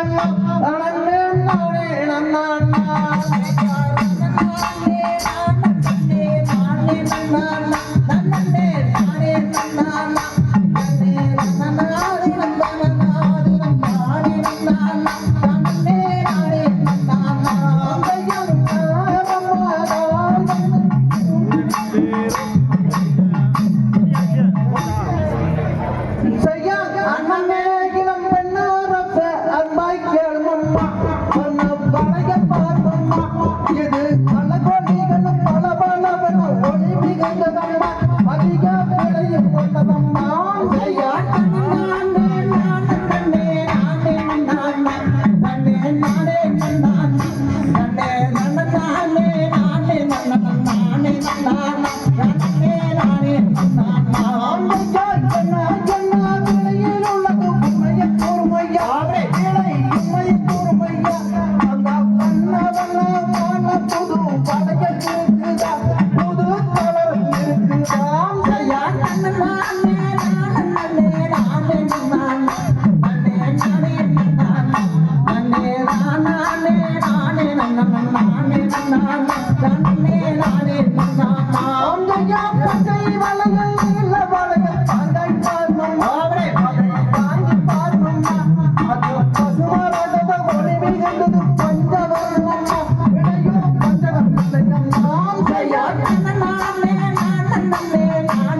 செய்யா ¡Vale, vale!